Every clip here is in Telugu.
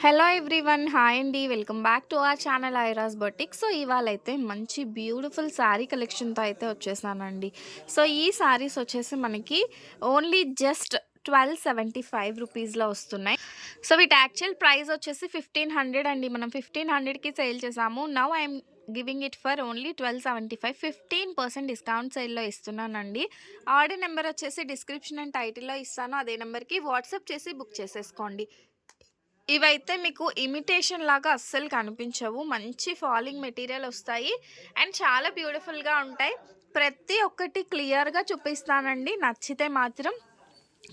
హలో ఎవ్రీవన్ హాయ్ అండి. Welcome back to our channel Ira's boutique so ఇవాళ అయితే మంచి బ్యూటిఫుల్ శారీ కలెక్షన్తో అయితే వచ్చేసానండి. సో ఈ శారీస్ వచ్చేసి మనకి only just twelve seventy five రూపీస్లో వస్తున్నాయి. సో వీటి యాక్చువల్ ప్రైస్ వచ్చేసి ఫిఫ్టీన్ హండ్రెడ్ అండి. మనం ఫిఫ్టీన్ హండ్రెడ్కి సేల్ చేసాము. Now I'm giving it for only twelve seventy five fifteen percent discount సేల్లో ఇస్తున్నానండి. ఆర్డర్ నెంబర్ వచ్చేసి డిస్క్రిప్షన్ అండ్ టైటిల్లో ఇస్తాను. అదే నెంబర్కి వాట్సాప్ చేసి బుక్ చేసేసుకోండి. ఇవైతే మీకు ఇమిటేషన్ లాగా అస్సలు కనిపించవు. మంచి ఫాలింగ్ మెటీరియల్ వస్తాయి. అండ్ చాలా బ్యూటిఫుల్గా ఉంటాయి. ప్రతి ఒక్కటి క్లియర్గా చూపిస్తానండి. నచ్చితే మాత్రం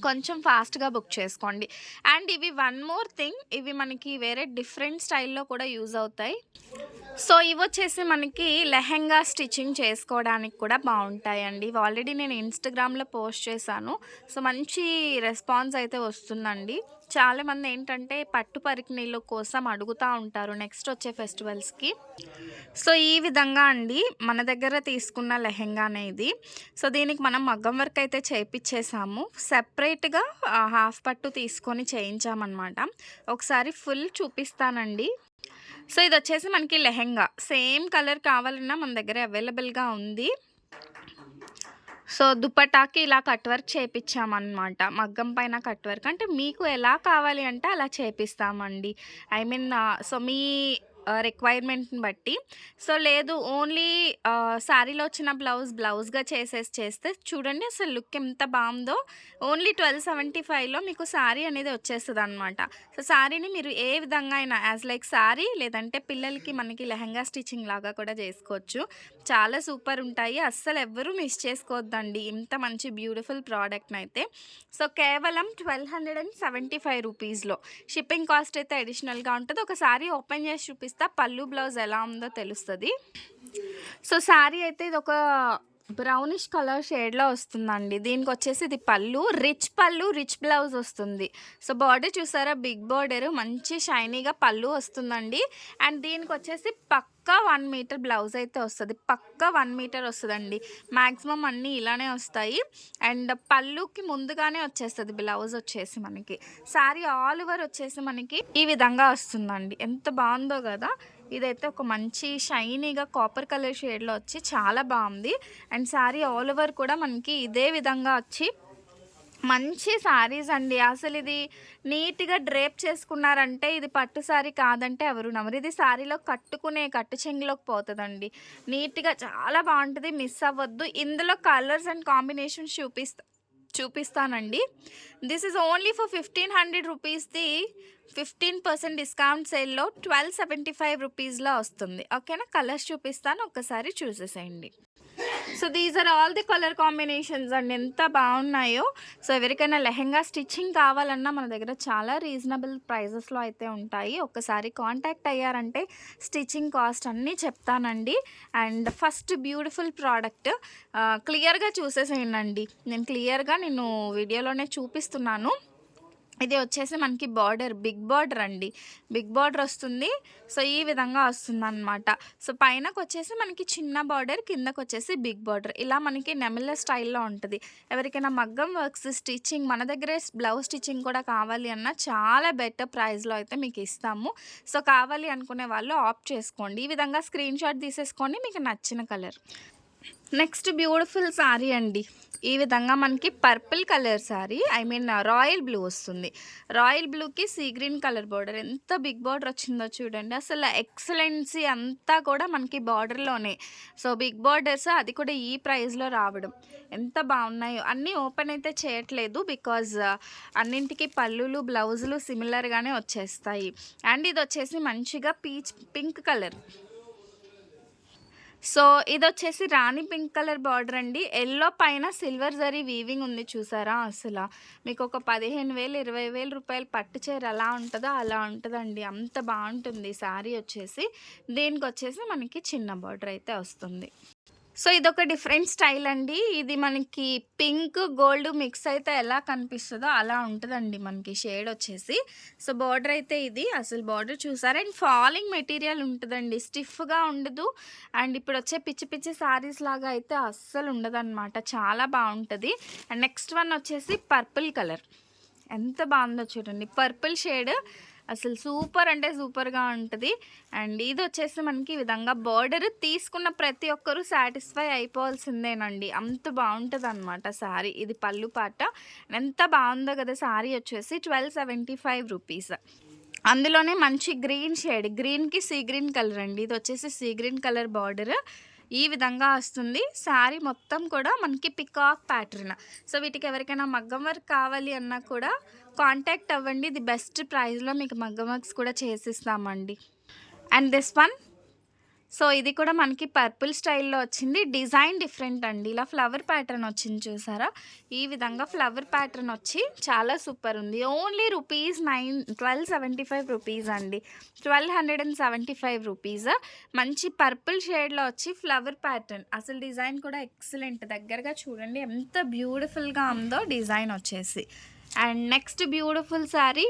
కొంచెం ఫాస్ట్గా బుక్ చేసుకోండి. అండ్ ఇవి వన్ మోర్ థింగ్. ఇవి మనకి వేరే డిఫరెంట్ స్టైల్లో కూడా యూజ్ అవుతాయి. సో ఇవి వచ్చేసి మనకి లెహెంగా స్టిచ్చింగ్ చేసుకోవడానికి కూడా బాగుంటాయండి ఇవి ఆల్రెడీ నేను ఇన్స్టాగ్రామ్లో పోస్ట్ చేశాను. సో మంచి రెస్పాన్స్ అయితే వస్తుందండి. చాలామంది ఏంటంటే పట్టు పరికిణీల కోసం అడుగుతూ ఉంటారు నెక్స్ట్ వచ్చే ఫెస్టివల్స్కి. సో ఈ విధంగా అండి మన దగ్గర తీసుకున్న లెహెంగా అనేది. సో దీనికి మనం మగ్గం వర్క్ అయితే చేయించేసాము సెపరేట్గా హాఫ్ పట్టు తీసుకొని చేయించామన్నమాట. ఒకసారి ఫుల్ చూపిస్తానండి. సో ఇది వచ్చేసి మనకి లెహెంగా. సేమ్ కలర్ కావాలన్నా మన దగ్గర అవైలబుల్గా ఉంది. సో దుపటాకి ఇలా కట్ వర్క్ చేయించామన్నమాట మగ్గం పైన కట్ వర్క్. అంటే మీకు ఎలా కావాలి అంటే అలా చేపిస్తామండి. ఐ మీన్ సో మీ రిక్వైర్మెంట్ని బట్టి. సో లేదు ఓన్లీ శారీలో వచ్చిన బ్లౌజ్ బ్లౌజ్గా చేసేసి చేస్తే చూడండి అసలు లుక్ ఎంత బాగుందో. ఓన్లీ ట్వెల్వ్ సెవెంటీ ఫైవ్లో మీకు శారీ అనేది వచ్చేస్తుంది అనమాట సో శారీని మీరు ఏ విధంగా అయినా యాజ్ లైక్ శారీ లేదంటే పిల్లలకి మనకి లెహంగా స్టిచ్చింగ్ లాగా కూడా చేసుకోవచ్చు. చాలా సూపర్ ఉంటాయి. అస్సలు ఎవ్వరూ మిస్ చేసుకోవద్దండి. ఇంత మంచి బ్యూటిఫుల్ ప్రోడక్ట్ని అయితే సో కేవలం twelve hundred and seventy five రూపీస్లో షిప్పింగ్ కాస్ట్ అయితే అడిషనల్గా ఉంటుంది ఒకసారి ఓపెన్ చేసి చూపిస్తే పళ్ళు బ్లౌజ్ ఎలా ఉందో తెలుస్తుంది. సో శారీ అయితే ఇది ఒక బ్రౌనిష్ కలర్ షేడ్లో వస్తుందండి. దీనికి వచ్చేసి ఇది pallu rich pallu rich blouse వస్తుంది. సో బార్డర్ చూసారా? బిగ్ బార్డర్ మంచి షైనీగా పళ్ళు వస్తుందండి. అండ్ దీనికి వచ్చేసి పక్క పక్కా వన్ మీటర్ బ్లౌజ్ అయితే వస్తుంది. పక్కా వన్ మీటర్ వస్తుందండి. మ్యాక్సిమం అన్నీ ఇలానే వస్తాయి. అండ్ పళ్ళుకి ముందుగానే వచ్చేస్తుంది బ్లౌజ్ వచ్చేసి మనకి. శారీ ఆల్ ఓవర్ వచ్చేసి మనకి ఈ విధంగా వస్తుందండి. ఎంత బాగుందో కదా. ఇదైతే ఒక మంచి షైనీగా కాపర్ కలర్ షేడ్లో వచ్చి చాలా బాగుంది. అండ్ శారీ ఆల్ ఓవర్ కూడా మనకి ఇదే విధంగా వచ్చి మంచి శారీస్ అండి. అసలు ఇది నీట్గా డ్రేప్ చేసుకున్నారంటే ఇది పట్టు శారీ కాదంటే ఎవరు నమ్మరు. ఇది శారీలో కట్టుకునే కట్టు చెంగులోకి పోతుందండి. నీట్గా చాలా బాగుంటుంది. మిస్ అవ్వద్దు. ఇందులో కలర్స్ అండ్ కాంబినేషన్స్ చూపిస్తా చూపిస్తానండి. This is only for fifteen hundred రూపీస్ది fifteen percent discount సేల్లో ట్వెల్వ్ సెవెంటీ ఫైవ్ రూపీస్లో వస్తుంది. ఓకేనా కలర్స్ చూపిస్తాను. ఒక్కసారి చూసేసేయండి. So these are all the colour combinations అండి. ఎంత బాగున్నాయో. సో ఎవరికైనా లెహెంగా స్టిచ్చింగ్ కావాలన్నా మన దగ్గర చాలా రీజనబుల్ ప్రైజెస్లో అయితే ఉంటాయి. ఒక్కసారి కాంటాక్ట్ అయ్యారంటే స్టిచ్చింగ్ కాస్ట్ అన్నీ చెప్తానండి. అండ్ ఫస్ట్ బ్యూటిఫుల్ ప్రోడక్ట్ క్లియర్గా చూసేసేయండి. నేను క్లియర్గా నేను వీడియోలోనే చూపిస్తున్నాను. ఇది వచ్చేసి మనకి బార్డర్ బిగ్ బార్డర్ అండి. బిగ్ బార్డర్ వస్తుంది. సో ఈ విధంగా వస్తుంది అనమాట సో పైనకు వచ్చేసి మనకి చిన్న బార్డర్ కిందకు వచ్చేసి బిగ్ బార్డర్. ఇలా మనకి నెమిల్ల స్టైల్లో ఉంటుంది. ఎవరికైనా మగ్గం వర్క్స్ స్టిచ్చింగ్ మన దగ్గరే బ్లౌజ్ స్టిచ్చింగ్ కూడా కావాలి అన్న చాలా బెటర్ ప్రైస్లో అయితే మీకు ఇస్తాము. సో కావాలి అనుకునే వాళ్ళు ఆప్ట్ చేసుకోండి. ఈ విధంగా స్క్రీన్ షాట్ తీసేసుకోండి మీకు నచ్చిన కలర్. నెక్స్ట్ బ్యూటిఫుల్ శారీ అండి. ఈ విధంగా మనకి purple colour sari I mean royal blue వస్తుంది. రాయల్ బ్లూకి సీ గ్రీన్ కలర్ బార్డర్ ఎంత బిగ్ బార్డర్ వచ్చిందో చూడండి. అసలు ఎక్సలెన్సీ అంతా కూడా మనకి బార్డర్లోనే సో బిగ్ బార్డర్స్ అది కూడా ఈ ప్రైస్లో రావడం. ఎంత బాగున్నాయో. అన్నీ ఓపెన్ అయితే చేయట్లేదు బికాజ్ అన్నింటికి పళ్ళులు బ్లౌజులు సిమిలర్గానే వచ్చేస్తాయి. అండ్ ఇది వచ్చేసి మంచిగా పీచ్ పింక్ కలర్. సో ఇది వచ్చేసి రాణి పింక్ కలర్ బార్డర్ అండి. ఎల్లో పైన సిల్వర్ జరీ వీవింగ్ ఉంది చూసారా అసలు. మీకు ఒక పదిహేను వేలు ఇరవై వేల రూపాయలు పట్టు చీర ఎలా ఉంటుందో అలా ఉంటుందండి. అంత బాగుంటుంది శారీ వచ్చేసి. దీనికి వచ్చేసి మనకి చిన్న బార్డర్ అయితే వస్తుంది. సో ఇదొక డిఫరెంట్ స్టైల్ అండి. ఇది మనకి పింక్ గోల్డ్ మిక్స్ అయితే ఎలా కనిపిస్తుందో అలా ఉంటుందండి మనకి షేడ్ వచ్చేసి. సో బార్డర్ అయితే ఇది. అసలు బార్డర్ చూసారు? అండ్ ఫాలింగ్ మెటీరియల్ ఉంటుందండి. స్టిఫ్గా ఉండదు. అండ్ ఇప్పుడు వచ్చే పిచ్చి పిచ్చి శారీస్ లాగా అయితే అస్సలు ఉండదన్నమాట. చాలా బాగుంటుంది. అండ్ నెక్స్ట్ వన్ వచ్చేసి పర్పుల్ కలర్. ఎంత బాగుందో చూడండి. Purple shade. అసలు సూపర్ అంటే సూపర్గా ఉంటుంది. అండ్ ఇది వచ్చేసి మనకి ఈ విధంగా బార్డర్ తీసుకున్న ప్రతి ఒక్కరూ సాటిస్ఫై అయిపోవాల్సిందేనండి. అంత బాగుంటుంది అనమాట శారీ ఇది పళ్ళు పాట. ఎంత బాగుందో కదా శారీ వచ్చేసి ట్వెల్వ్ సెవెంటీ ఫైవ్ రూపీస్. అందులోనే మంచి గ్రీన్ షేడ్. గ్రీన్కి సీ గ్రీన్ కలర్ అండి. ఇది వచ్చేసి సీ గ్రీన్ కలర్ బార్డర్. ఈ విధంగా వస్తుంది. శారీ మొత్తం కూడా మనకి పికాక్ ప్యాటర్న్. సో వీటికి ఎవరికైనా మగ్గం వర్క్ కావాలి అన్నా కూడా కాంటాక్ట్ అవ్వండి. ఇది బెస్ట్ ప్రైస్లో మీకు మగ్గమగ్స్ కూడా చేసిస్తామండి. అండ్ దిస్ వన్ సో ఇది కూడా మనకి పర్పుల్ స్టైల్లో వచ్చింది. డిజైన్ డిఫరెంట్ అండి. ఇలా ఫ్లవర్ ప్యాటర్న్ వచ్చింది చూసారా? ఈ విధంగా ఫ్లవర్ ప్యాటర్న్ వచ్చి చాలా సూపర్ ఉంది. Only rupees nine twelve seventy five rupees అండి. Twelve hundred and seventy five rupees. మంచి పర్పుల్ షేడ్లో వచ్చి ఫ్లవర్ ప్యాటర్న్. అసలు డిజైన్ కూడా ఎక్సలెంట్. దగ్గరగా చూడండి ఎంత బ్యూటిఫుల్గా ఉందో డిజైన్ వచ్చేసి. And next beautiful sari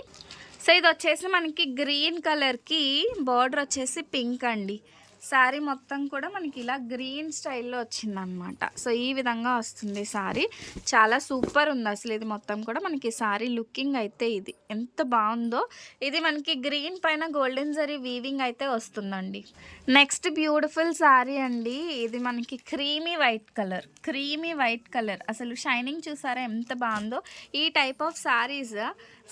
so ఇది వచ్చేసి మనకి గ్రీన్ కలర్కి బార్డర్ వచ్చేసి పింక్ అండి. శారీ మొత్తం కూడా మనకి ఇలా గ్రీన్ స్టైల్లో వచ్చిందనమాట సో ఈ విధంగా వస్తుంది శారీ చాలా సూపర్ ఉంది అసలు ఇది మొత్తం కూడా. మనకి శారీ లుకింగ్ అయితే ఇది. ఎంత బాగుందో. ఇది మనకి గ్రీన్ పైన గోల్డెన్ జరీ వీవింగ్ అయితే వస్తుందండి. నెక్స్ట్ బ్యూటిఫుల్ శారీ అండి. ఇది మనకి creamy white colour. Creamy white colour. అసలు షైనింగ్ చూసారా ఎంత బాగుందో. ఈ టైప్ ఆఫ్ శారీస్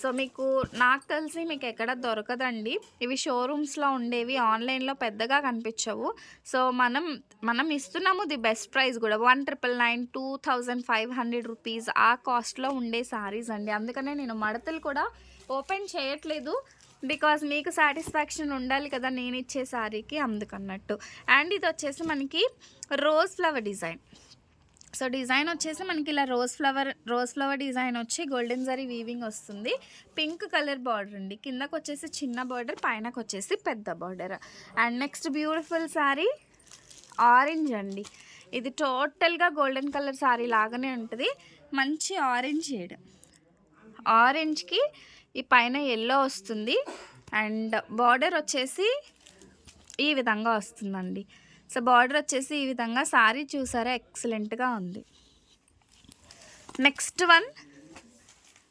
సో మీకు నాకు తెలిసి మీకు ఎక్కడ దొరకదండి. ఇవి షోరూమ్స్లో ఉండేవి. ఆన్లైన్లో పెద్దగా కనిపించవు సో మనం మనం ఇస్తున్నాము ది బెస్ట్ ప్రైస్ కూడా. One triple nine two thousand five hundred rupees ఆ కాస్ట్లో ఉండే శారీస్ అండి. అందుకనే నేను మడతలు కూడా ఓపెన్ చేయట్లేదు. బికాజ్ మీకు సాటిస్ఫాక్షన్ ఉండాలి కదా నేను ఇచ్చే శారీకి అందుకన్నట్టు. అండ్ ఇది వచ్చేసి మనకి rose flower design. So design వచ్చేసి మనకి ఇలా rose flower rose flower design వచ్చి గోల్డెన్ జరీ వీవింగ్ వస్తుంది. పింక్ కలర్ బార్డర్ అండి. కిందకు వచ్చేసి చిన్న బార్డర్ పైనకు వచ్చేసి పెద్ద border. And next beautiful sari orange అండి. ఇది టోటల్గా గోల్డెన్ కలర్ శారీ లాగానే ఉంటుంది. మంచి ఆరెంజ్ షేడ్. ఆరెంజ్కి ఈ పైన ఎల్లో వస్తుంది. అండ్ బార్డర్ వచ్చేసి ఈ విధంగా వస్తుందండి. సో బార్డర్ వచ్చేసి ఈ విధంగా సారీ చూసారా? ఎక్సలెంట్గా ఉంది. నెక్స్ట్ వన్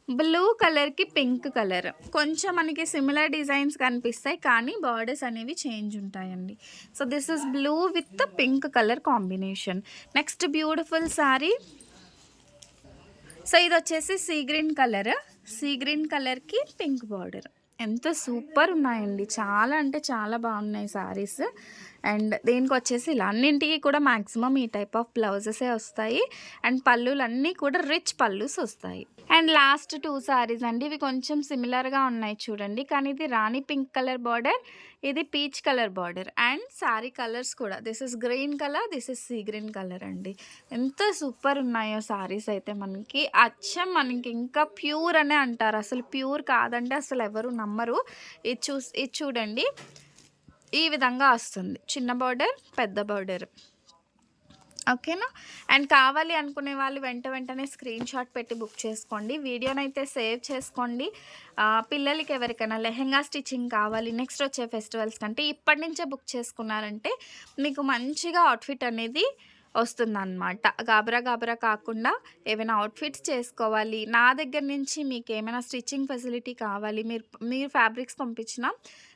బ్లూ కలర్కి పింక్ కలర్. కొంచెం మనకి సిమిలర్ డిజైన్స్ కనిపిస్తాయి కానీ బార్డర్స్ అనేవి చేంజ్ ఉంటాయండి. So this is blue with pink colour combination next beautiful sari so ఇది వచ్చేసి sea green colour sea green కలర్కి పింక్ బార్డర్ ఎంత సూపర్ ఉన్నాయండి. చాలా అంటే చాలా బాగున్నాయి శారీస్ అండ్ దీనికి వచ్చేసి ఇలా అన్నింటికి కూడా మ్యాక్సిమం ఈ టైప్ ఆఫ్ బ్లౌజెసే వస్తాయి. అండ్ పళ్ళులన్నీ కూడా రిచ్ పళ్ళుస్ వస్తాయి. అండ్ లాస్ట్ టూ సారీస్ అండి. ఇవి కొంచెం సిమిలర్గా ఉన్నాయి చూడండి. కానీ ఇది రాణి పింక్ కలర్ బార్డర్ ఇది peach colour border and sari colours కూడా. This is green colour this is sea green colour అండి. ఎంత సూపర్ ఉన్నాయో సారీస్ అయితే మనకి. అచ్చం మనకి ఇంకా ప్యూర్ అనే అంటారు. అసలు ప్యూర్ కాదంటే అసలు ఎవరు నమ్మరు. ఇది చూ ఇది చూడండి. ఈ విధంగా వస్తుంది. చిన్న బార్డర్ పెద్ద బార్డర్ ఓకేనా? అండ్ కావాలి అనుకునే వాళ్ళు వెంట వెంటనే స్క్రీన్ షాట్ పెట్టి బుక్ చేసుకోండి. వీడియోనైతే సేవ్ చేసుకోండి. పిల్లలకి ఎవరికైనా లెహెంగా స్టిచ్చింగ్ కావాలి నెక్స్ట్ వచ్చే ఫెస్టివల్స్ కంటే ఇప్పటి నుంచే బుక్ చేసుకున్నారంటే మీకు మంచిగా అవుట్ఫిట్ అనేది వస్తుందన్నమాట. గాబరా గాబరా కాకుండా ఏమైనా అవుట్ఫిట్స్ చేసుకోవాలి. నా దగ్గర నుంచి మీకు ఏమైనా స్టిచ్చింగ్ ఫెసిలిటీ కావాలి మీరు మీరు ఫ్యాబ్రిక్స్ పంపించినా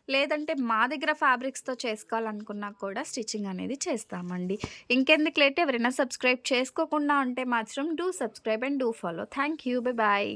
లేదంటే మా దగ్గర ఫ్యాబ్రిక్స్తో చేసుకోవాలనుకున్నా కూడా స్టిచ్చింగ్ అనేది చేస్తామండి. ఇంకెందుకు లేట్ ఎవరైనా సబ్స్క్రైబ్ చేసుకోకుండా ఉంటే మాత్రం do subscribe and do follow. Thank you bye bye